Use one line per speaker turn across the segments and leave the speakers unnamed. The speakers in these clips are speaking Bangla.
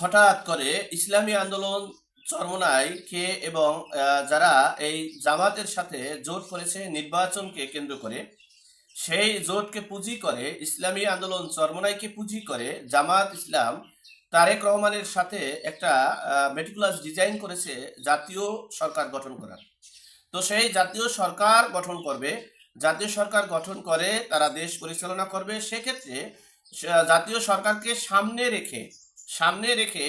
হঠাৎ করে ইসলামী আন্দোলন চরমনায় কে এবং যারা এই জামাতের সাথে জোট করেছে, নির্বাচনকে কেন্দ্র করে, সেই জোটকে পুঁজি করে, ইসলামী আন্দোলন, চরমনাইকে পুঁজি করে, জামাত ইসলাম তারেক রহমানের সাথে একটা মেটিকুলাস ডিজাইন করেছে, জাতীয় সরকার গঠন করার। তো সেই জাতীয় সরকার গঠন করবে, জাতীয় সরকার গঠন করে তারা দেশ পরিচালনা করবে, সেক্ষেত্রে জাতীয় সরকারকে সামনে রেখে সামনে রেখে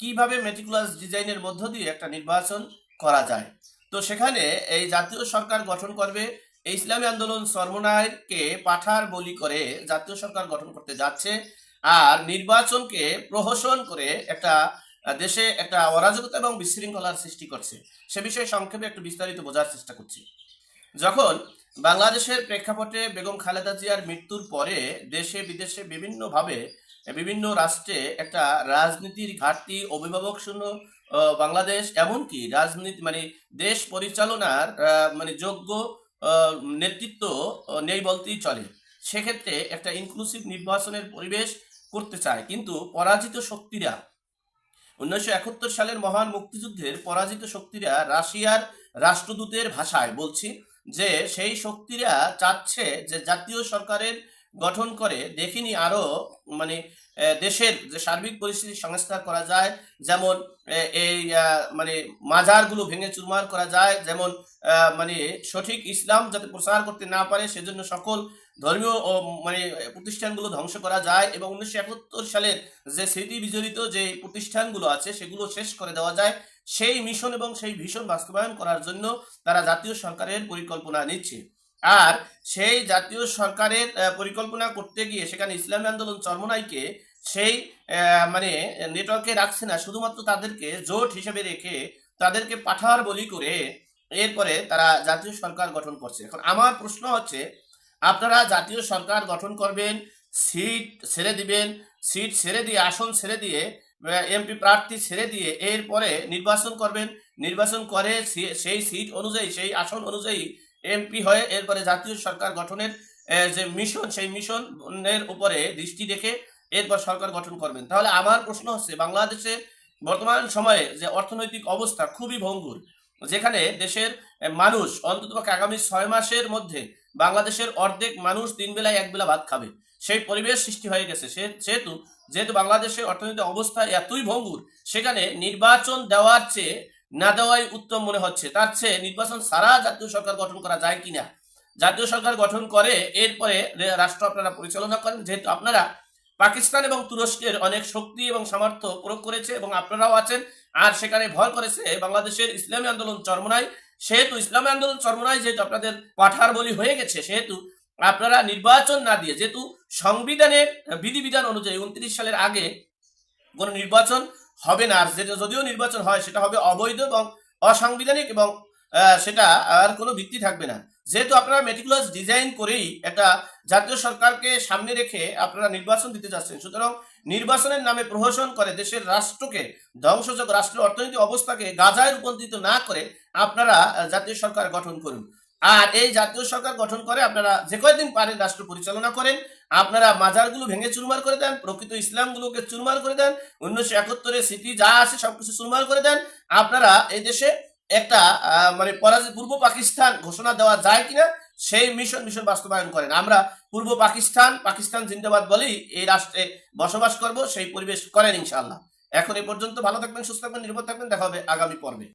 কীভাবে মেটিকুলাস ডিজাইনের মধ্য দিয়ে একটা নির্বাচন করা যায়? তো সেখানে এই জাতীয় সরকার গঠন করবে, এই ইসলামী আন্দোলন সর্বনায়কে পাঠার বলি করে জাতীয় সরকার গঠন করতে যাচ্ছে আর নির্বাচনকে প্রহসন করে একটা দেশে একটা অরাজকতা এবং বিশৃঙ্খলার সৃষ্টি করছে। সে বিষয়ে সংক্ষেপে একটু বিস্তারিত বোঝার চেষ্টা করছি। যখন বাংলাদেশের প্রেক্ষাপটে বেগম খালেদা জিয়ার মৃত্যুর পরে দেশে বিদেশে বিভিন্নভাবে, বিভিন্ন রাষ্ট্রে একটা রাজনীতির ঘাটতি, অভিভাবক শূন্য বাংলাদেশ, এমনকি রাজনীতি মানে দেশ পরিচালনার মানে যোগ্য নেতৃত্ব নেই বলতেই চলে। সেক্ষেত্রে একটা ইনক্লুসিভ নির্বাচনের পরিবেশ করতে চায়। কিন্তু পরাজিত শক্তিরা, উনিশশো একাত্তর সালের মহান মুক্তিযুদ্ধের পরাজিত শক্তিরা রাশিয়ার রাষ্ট্রদূতের ভাষায় বলছি যে সেই শক্তিরা চাচ্ছে যে জাতীয় সরকারের গঠন করে, দেখিনি আরও মানে দেশের যে সার্বিক পরিস্থিতি সংস্কার করা যায়, যেমন এই মানে মাজারগুলো ভেঙে চুরমার করা যায়, যেমন মানে সঠিক ইসলাম যাতে প্রচার করতে না পারে, সেজন্য সকল ধর্মীয় মানে প্রতিষ্ঠানগুলো ধ্বংস করা যায় এবং উনিশশো একাত্তর সালের যে স্মৃতি বিজড়িত যে প্রতিষ্ঠানগুলো আছে, সেগুলো শেষ করে দেওয়া যায়। সেই মিশন এবং সেই ভীষণ বাস্তবায়ন করার জন্য তারা জাতীয় সরকারের পরিকল্পনা নিচ্ছে। আর সেই জাতীয় সরকারের পরিকল্পনা করতে গিয়ে সেখানে ইসলামী আন্দোলন চরমনাইকে সেই মানে নেটওয়ার্কে রাখছে না, শুধুমাত্র তাদেরকে জোট হিসেবে রেখে তাদেরকে পাঠার বলি করে এরপরে তারা জাতীয় সরকার গঠন করছে। এখন আমার প্রশ্ন হচ্ছে, আপনারা জাতীয় সরকার গঠন করবেন, সিট ছেড়ে দিবেন, সিট ছেড়ে দিয়ে, আসন ছেড়ে দিয়ে এমপি প্রার্থী ছেড়ে দিয়ে এরপরে নির্বাচন করবেন, নির্বাচন করে সেই সিট অনুযায়ী, সেই আসন অনুযায়ী এমপি হয়ে এরপরে জাতীয় সরকার গঠনের যে মিশন, সেই মিশনের উপরে দৃষ্টি রেখে এরপর সরকার গঠন করবেন। তাহলে আমার প্রশ্ন হচ্ছে বাংলাদেশে বর্তমান সময়ে যে অর্থনৈতিক অবস্থা খুবই ভঙ্গুর, যেখানে দেশের মানুষ অন্ততপক্ষে আগামী ছয় মাসের মধ্যে বাংলাদেশের অর্ধেক মানুষ তিন বেলায় এক বেলা ভাত খাবে। সেই পরিবেশ সৃষ্টি হয়ে গেছে। সে- সেহেতু যেহেতু বাংলাদেশের অর্থনৈতিক অবস্থা এতই ভঙ্গুর, সেখানে নির্বাচন দেওয়ার চেয়ে না দেওয়াই উত্তম মনে হচ্ছে। তার চেয়ে নির্বাচন সারা জাতীয় সরকার গঠন করা যায় কিনা জাতীয় সরকার গঠন করে এরপরে রাষ্ট্র আপনারা পরিচালনা করেন। যেহেতু আপনারা পাকিস্তান এবং তুরস্কের অনেক শক্তি এবং সামর্থ্য প্রয়োগ করেছে এবং আপনারাও আছেন, আর সেখানে ভর করেছে বাংলাদেশের ইসলামী আন্দোলন চরমনায় সেহেতু ইসলামী আন্দোলন চরমনায় যেহেতু আপনাদের পাঠার বলি হয়ে গেছে, সেহেতু আপনারা নির্বাচন না দিয়ে, যেহেতু সংবিধানের বিধিবিধান অনুযায়ী উনত্রিশ সালের আগে কোনো নির্বাচন হবে না। আর যেটা যদিও নির্বাচন হয়, সেটা হবে অবৈধ এবং অসাংবিধানিক এবং সেটা আর কোনো ভিত্তি থাকবে না। যেহেতু আপনারা মেটিকুলাস ডিজাইন করেই একটা জাতীয় সরকারকে সামনে রেখে আপনারা নির্বাচন দিতে যাচ্ছেন, সুতরাং নির্বাচনের নামে প্রহসন করে দেশের রাষ্ট্রকে ধ্বংসযোগ রাষ্ট্রের অর্থনৈতিক অবস্থাকে গাজায় রূপান্তরিত না করে আপনারা জাতীয় সরকার গঠন করুন। আর এই জাতীয় সরকার গঠন করে আপনারা যে কয়দিন পারেন রাষ্ট্র পরিচালনা করেন, আপনারা মাজারগুলো ভেঙে চুরমার করে দেন, প্রকৃত ইসলামগুলোকে চুরমার করে দেন, উনিশশো একাত্তরে স্মৃতি যা আছে সবকিছু চুরমার করে দেন, আপনারা এই দেশে একটা মানে পরাজিত, পূর্ব পাকিস্তান ঘোষণা দেওয়া যায় কিনা, সেই মিশন মিশন বাস্তবায়ন করেন। আমরা পূর্ব পাকিস্তান পাকিস্তান জিন্দাবাদ বলেই এই রাষ্ট্রে বসবাস করব, সেই পরিবেশ করেন ইনশাআল্লাহ। এখন এই পর্যন্ত ভালো থাকবেন, সুস্থ থাকবেন, নিরাপদ থাকবেন, দেখা হবে আগামী পর্বে।